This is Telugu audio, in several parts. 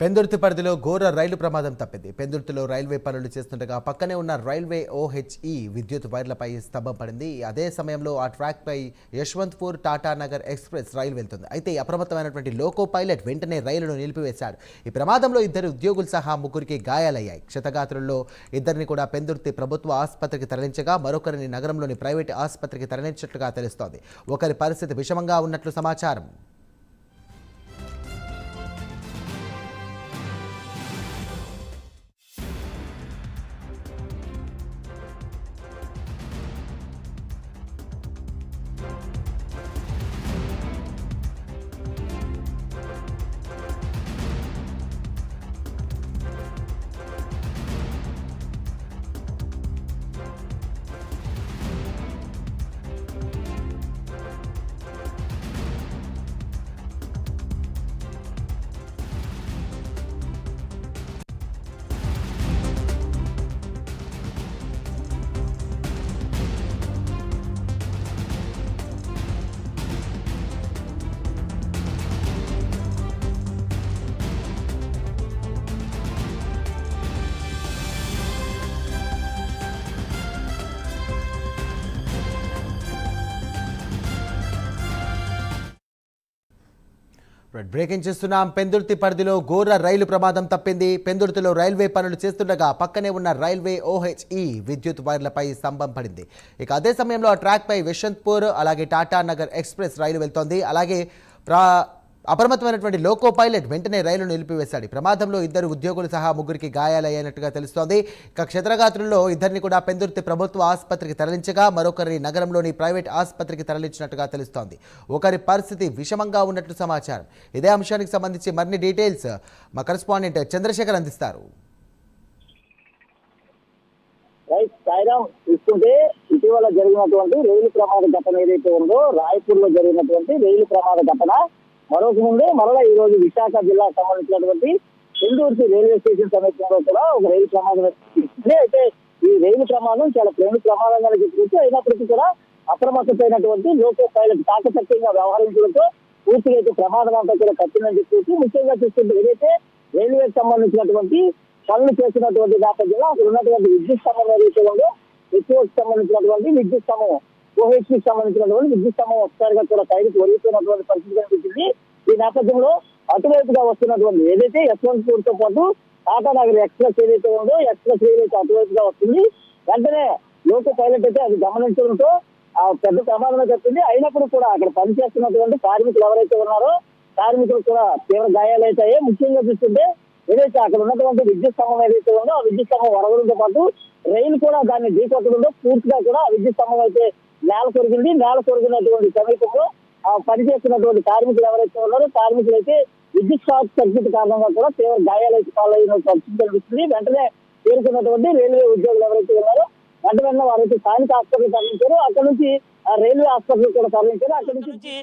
పెందుర్తి పరిధిలో ఘోర రైలు ప్రమాదం తప్పింది. పెందుర్తిలో రైల్వే పనులు చేస్తుండగా పక్కనే ఉన్న రైల్వే ఓహెచ్ఈ విద్యుత్ వైర్లపై స్తంభం పడింది. అదే సమయంలో ఆ ట్రాక్పై యశ్వంత్పూర్ టాటానగర్ ఎక్స్ప్రెస్ రైలు వెళ్తుంది. అయితే అప్రమత్తమైనటువంటి లోకో పైలట్ వెంటనే రైలును నిలిపివేశాడు. ఈ ప్రమాదంలో ఇద్దరు ఉద్యోగులు సహా ముగ్గురికి గాయాలయ్యాయి. క్షతగాత్రుల్లో ఇద్దరిని కూడా పెందుర్తి ప్రభుత్వ ఆసుపత్రికి తరలించగా మరొకరిని నగరంలోని ప్రైవేట్ ఆసుపత్రికి తరలించినట్లుగా తెలుస్తోంది. ఒకరి పరిస్థితి విషమంగా ఉన్నట్లు సమాచారం. బ్రేకింగ్ చేస్తున్నాం. పెందుర్తి పరిధిలో ఘోర రైలు ప్రమాదం తప్పింది. పెందుర్తిలో రైల్వే పనులు చేస్తుండగా పక్కనే ఉన్న రైల్వే ఓహెచ్ఈ విద్యుత్ వైర్లపై స్తంభం పడింది. ఇక అదే సమయంలో ఆ ట్రాక్పై యశ్వంత్పూర్ అలాగే టాటా నగర్ ఎక్స్ప్రెస్ రైలు వెళ్తోంది. అలాగే ప్రా అప్రమత్తమైనటువంటి లోకో పైలట్ వెంటనే రైలును నిలిపివేశాడు. ప్రమాదంలో ఇద్దరు ఉద్యోగులు సహా ముగ్గురికి గాయాలయ్యానట్టుగా తెలుస్తోంది. ఇక క్షేత్రగాత్రుల్లో ఇద్దరిని కూడా పెందుర్తి ప్రభుత్వ ఆసుపత్రికి తరలించగా మరొకరిని నగరంలోని ప్రైవేట్ ఆసుపత్రికి తరలించినట్టుగా తెలుస్తోంది. ఒకరి పరిస్థితి విషమంగా ఉన్నట్లు సమాచారం. ఇదే అంశానికి సంబంధించి మరిన్ని డీటెయిల్స్ మా కరెస్పాండెంట్ చంద్రశేఖర్ అందిస్తారు. చూసుకుంటే ఇటీవల జరిగినటువంటి రైలు ప్రమాద ఘటన ఏదైతే ఉందో రాయపూర్లో జరిగినటువంటి రైలు ప్రమాద ఘటన మరొక ముందే మరలా ఈ రోజు విశాఖ జిల్లాకు సంబంధించినటువంటి చెందూర్తి రైల్వే స్టేషన్ సమీపంలో కూడా ఒక రైలు ప్రమాదం అయితే ఈ రైలు ప్రమాదం చాలా ప్రేమ ప్రమాదంగా చెప్పుకుంటూ అయినప్పటికీ కూడా అప్రమత్తమైనటువంటి లోకల్ పైలట్ కాకచక్యంగా వ్యవహరించడంతో పూర్తిగా అయితే ప్రమాదం అంతా కూడా తప్పిందని చెప్పేసి ముఖ్యంగా చూస్తుంటే ఏదైతే రైల్వేకి సంబంధించినటువంటి పనులు చేసినటువంటి నేపథ్యంలో అక్కడ ఉన్నటువంటి విద్యుత్ స్తంభం ఏదైతే ఉందో విద్యుత్ సంబంధించినటువంటి విద్యుత్ స్తంభం ఓహెచ్కి సంబంధించినటువంటి విద్యుత్ స్తంభం ఒకసారిగా కూడా పైకి ఒరిగిపోయినటువంటి పరిస్థితి కనిపించింది. ఈ నేపథ్యంలో అటువైపుగా వస్తున్నటువంటి ఏదైతే యశ్వంత్పూర్తో పాటు టాటా నగర్ ఎక్స్ప్రెస్ ఏదైతే ఉందో ఎక్స్ప్రెస్ ఏదైతే అటువైపుగా వస్తుంది. వెంటనే లోకో పైలట్ అయితే అది గమనించడంతో ఆ పెద్ద ప్రమాదం చెప్పింది అయినప్పుడు కూడా అక్కడ పనిచేస్తున్నటువంటి కార్మికులు ఎవరైతే ఉన్నారో కార్మికులు కూడా తీవ్ర గాయాలైతాయి. ముఖ్యంగా చూస్తుంటే ఏదైతే అక్కడ ఉన్నటువంటి విద్యుత్ స్తంభం ఏదైతే ఉందో ఆ విద్యుత్ స్తంభం వరగడంతో పాటు రైలు కూడా దాన్ని ఢీకొట్టడంతో పూర్తిగా కూడా ఆ విద్యుత్ స్తంభం అయితే నేల కొరిగింది నేల కొరిగినటువంటి సమీపంలో ఆ పనిచేస్తున్నటువంటి కార్మికులు ఎవరైతే ఉన్నారో కార్మికులు అయితే విద్యుత్ షాక్ సర్క్యూట్ కారణంగా కూడా తీవ్ర గాయాలైతే పాలైన పరిస్థితి కనిపిస్తుంది. వెంటనే చేరుకున్నటువంటి రైల్వే ఉద్యోగులు ఎవరైతే ఉన్నారో వెంట వెంటనే వారైతే స్థానిక హాస్పిటల్ తరలించారు. అక్కడ నుంచి రైల్వే హాస్పిటల్ కూడా తరలించారు. అక్కడ నుంచి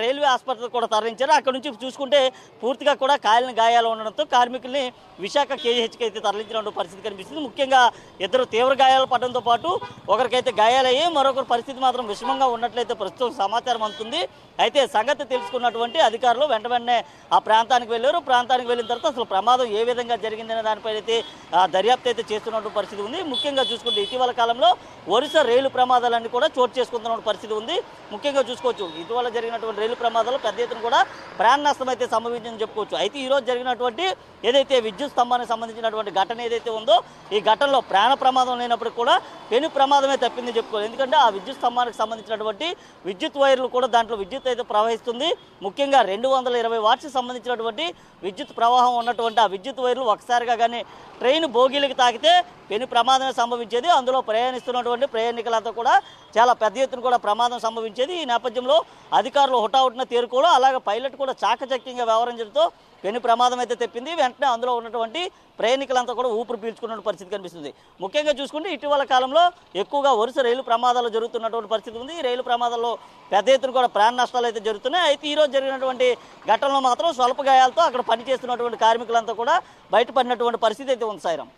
రైల్వే ఆసుపత్రికి కూడా తరలించారు. అక్కడ నుంచి చూసుకుంటే పూర్తిగా కూడా కాయలని గాయాలు ఉండడంతో కార్మికుల్ని విశాఖ కేజీహెచ్కి అయితే తరలించిన పరిస్థితి కనిపిస్తుంది. ముఖ్యంగా ఇద్దరు తీవ్ర గాయాలు పడడంతో పాటు ఒకరికైతే గాయాలయ్యి మరొకరి పరిస్థితి మాత్రం విషమంగా ఉన్నట్లయితే ప్రస్తుతం సమాచారం అందుతుంది. అయితే సంగతి తెలుసుకున్నటువంటి అధికారులు వెంట వెంటనే ఆ ప్రాంతానికి వెళ్ళారు. ప్రాంతానికి వెళ్ళిన తర్వాత అసలు ప్రమాదం ఏ విధంగా జరిగిందనే దానిపై అయితే ఆ, దర్యాప్తు అయితే చేస్తున్నటువంటి పరిస్థితి ఉంది. ముఖ్యంగా చూసుకుంటే ఇటీవల కాలంలో వరుస రైలు ప్రమాదాలన్నీ కూడా చోటు చేసుకుంటున్న పరిస్థితి ఉంది. ముఖ్యంగా చూసుకోవచ్చు ఇటీవల జరిగినటువంటి రైలు ప్రమాదాలు పెద్ద ఎత్తున కూడా ప్రాణ నష్టం అయితే సంభవించిందని చెప్పుకోవచ్చు. అయితే ఈరోజు జరిగినటువంటి ఏదైతే విద్యుత్ స్తంభానికి సంబంధించినటువంటి ఘటన ఏదైతే ఉందో ఈ ఘటనలో ప్రాణ ప్రమాదం లేనప్పటికీ కూడా పెను ప్రమాదమే తప్పింది చెప్పుకోవాలి. ఎందుకంటే ఆ విద్యుత్ స్తంభానికి సంబంధించినటువంటి విద్యుత్ వైర్లు కూడా దాంట్లో విద్యుత్ అయితే ప్రవహిస్తుంది. ముఖ్యంగా రెండు వందల ఇరవై వాట్స్కి సంబంధించినటువంటి విద్యుత్ ప్రవాహం ఉన్నటువంటి ఆ విద్యుత్ వైర్లు ఒకసారిగా కానీ ట్రైన్ బోగీలకి తాకితే పెను ప్రమాదమే సంభవించేది. అందులో ప్రయాణిస్తున్నటువంటి ప్రయాణికులంతా కూడా చాలా పెద్ద ఎత్తున కూడా ప్రమాదం సంభవించేది. ఈ నేపథ్యంలో అధికారులు హుటాహుటిన తేరుకోవడం అలాగే పైలట్ కూడా చాకచక్యంగా వ్యవహరించడంతో పెను ప్రమాదం అయితే తెప్పింది. వెంటనే అందులో ఉన్నటువంటి ప్రయాణికులంతా కూడా ఊపిరి పీల్చుకున్న పరిస్థితి కనిపిస్తుంది. ముఖ్యంగా చూసుకుంటే ఇటీవల కాలంలో ఎక్కువగా వరుస రైలు ప్రమాదాలు జరుగుతున్నటువంటి పరిస్థితి ఉంది. ఈ రైలు ప్రమాదాల్లో పెద్ద ఎత్తున కూడా ప్రాణ నష్టాలు అయితే జరుగుతున్నాయి. అయితే ఈరోజు జరిగినటువంటి ఘటనలో మాత్రం స్వల్ప గాయాలతో అక్కడ పనిచేస్తున్నటువంటి కార్మికులంతా కూడా బయటపడినటువంటి పరిస్థితి అయితే ఉంది సాయిరం.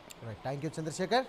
Thank you Chandrasekhar.